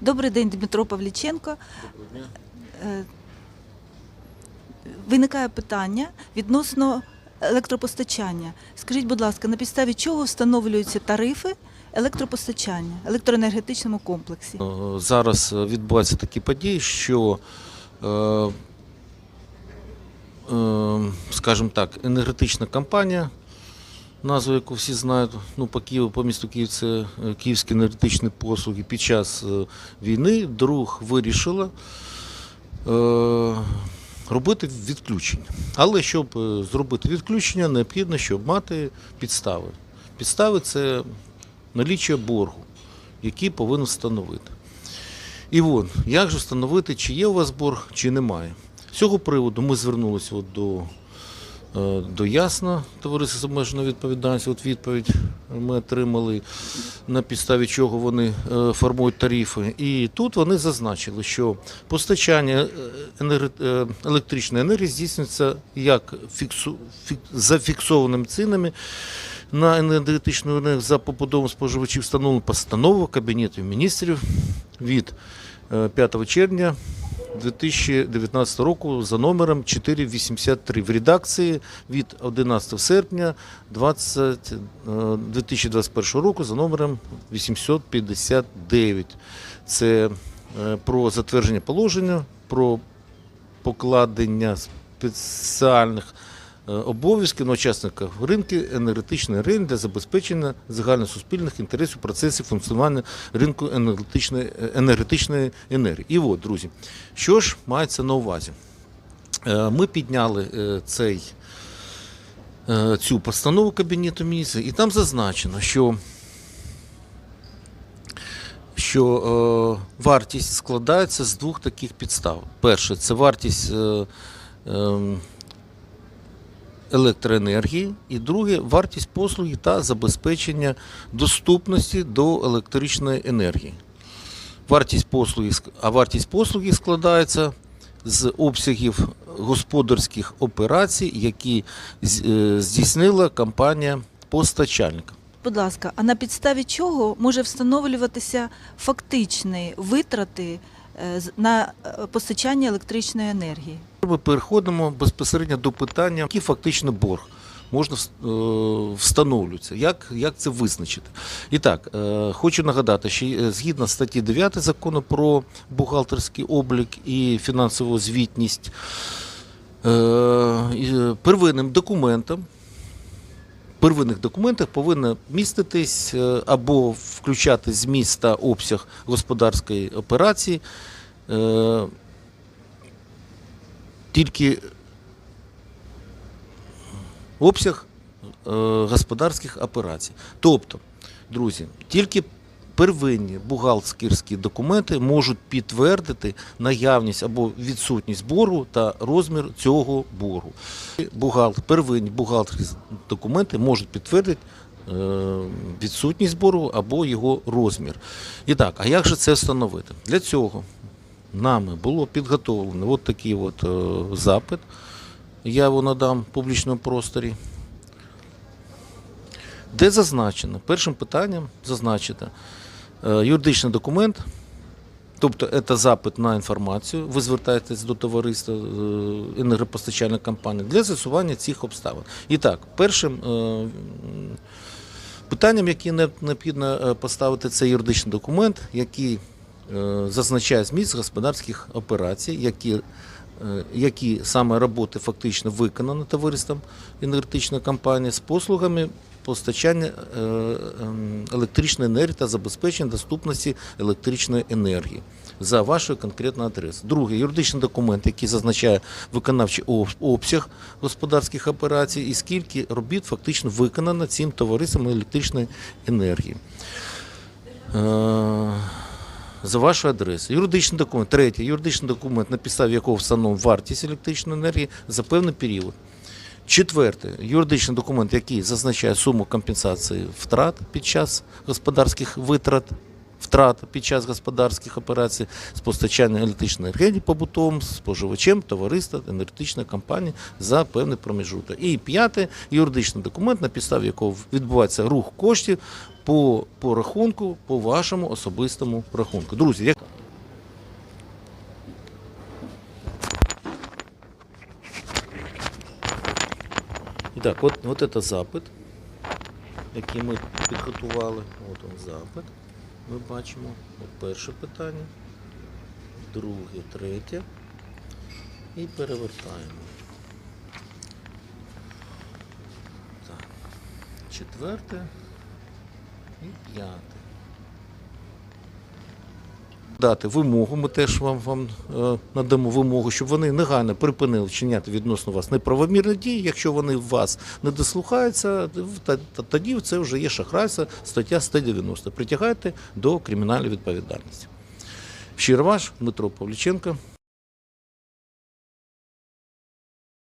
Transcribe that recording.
Добрий день, Дмитро Павліченко. Е, Виникає питання відносно електропостачання. Скажіть, будь ласка, на підставі чого встановлюються тарифи електропостачання в електроенергетичному комплексі? Е, Зараз відбуваються такі події, що, е, скажімо так, енергетична компанія, назву яку всі знають, ну, по Києву, по місту Київ, це е, Київські енергетичні послуги, під час е, війни вдруг вирішила е, робити відключення. Але щоб е, зробити відключення, необхідно, щоб мати підстави. Підстави це наліччя боргу, який повинен встановити. І от, як же встановити, чи є у вас борг, чи немає. З цього приводу ми звернулися до, е, до Ясна, товариства з обмеженою відповідальністю. От відповідь ми отримали, на підставі чого вони е, формують тарифи. І тут вони зазначили, що постачання е, електричної енергії здійснюється як фіксу, фік, за фіксованими цінами на енергетичну енергію за побудову споживачів встановлено постанову Кабінету міністрів від е, 5 червня 2019 року за номером 483 в редакції від 11 серпня 20, е, 2021 року за номером 859. Це е, про затвердження положення, про покладення спеціальних обов'язків на учасників ринку енергетичної енергії для забезпечення загальносуспільних інтересів процесів функціонування ринку енергетичної, е, енергетичної енергії. І от, друзі, що ж мається на увазі? Е, Ми підняли е, цей, е, цю постанову Кабінету міністрів, і там зазначено, що що е, вартість складається з двох таких підстав. Перше, це вартість е, е, електроенергії, і друге вартість послуги та забезпечення доступності до електричної енергії. Вартість послуги, а вартість послуги складається з обсягів господарських операцій, які е, здійснила компанія постачальника. Будь ласка, а на підставі чого може встановлюватися фактичні витрати на е, постачання електричної енергії? Ми переходимо безпосередньо до питання, який фактично борг можна е, встановлюється. Як, як це визначити? І так, е, хочу нагадати, що е, згідно статті 9 закону про бухгалтерський облік і фінансову звітність, е, е, первинним документом. Первинних документах повинна міститись е, або включати зміст та обсяг господарської операції. е, тільки обсяг е, господарських операцій. Тобто, друзі, тільки первинні бухгалтерські документи можуть підтвердити наявність або відсутність боргу та розмір цього боргу. Бухгалтер, первинні бухгалтерські документи можуть підтвердити е, відсутність боргу або його розмір. І так, а як же це встановити? Для цього нами було підготовлено от такий от е, запит. Я його надам в публічному просторі. Де зазначено, першим питанням зазначено е, юридичний документ, тобто це запит на інформацію, ви звертаєтесь до товариства е, енергопостачальної компанії для з'ясування цих обставин. І так, першим е, питанням, яке необхідно е, поставити, це юридичний документ, який е, зазначає зміст господарських операцій, які, е, які саме роботи фактично виконані товариством енергетичної компанії з послугами постачання е, ем, електричної енергії та забезпечення доступності електричної енергії за вашою конкретною адресою. Другий юридичний документ, який зазначає виконавчий обсяг господарських операцій і скільки робіт фактично виконано цим товариством електричної енергії. Е, за вашою адресою. Юридичний документ. Третє. Юридичний документ, на підставі якого встановлена вартість електричної енергії за певний період. Четверте. Юридичний документ, який зазначає суму компенсації втрат під час господарських витрат. Втрат під час господарських операцій з постачання електричної енергії побутовим споживачем товариства енергетичної компанії за певний проміжуток. І п'яте юридичний документ, на підставі якого відбувається рух коштів по, по рахунку, по вашому особистому рахунку. Друзі, як І так, от, это запит, який ми підготували. От он запит. Ми бачимо от перше питання, друге, третє. І перевертаємо. Так. Четверте і п'яте. Дати вимогу, ми теж вам, вам е, надамо вимогу, щоб вони негайно припинили вчиняти відносно вас неправомірні дії. Якщо вони вас не дослухаються, тоді це вже є шахрайство, стаття 190. Притягайте до кримінальної відповідальності. Щиро ваш Дмитро Павліченко,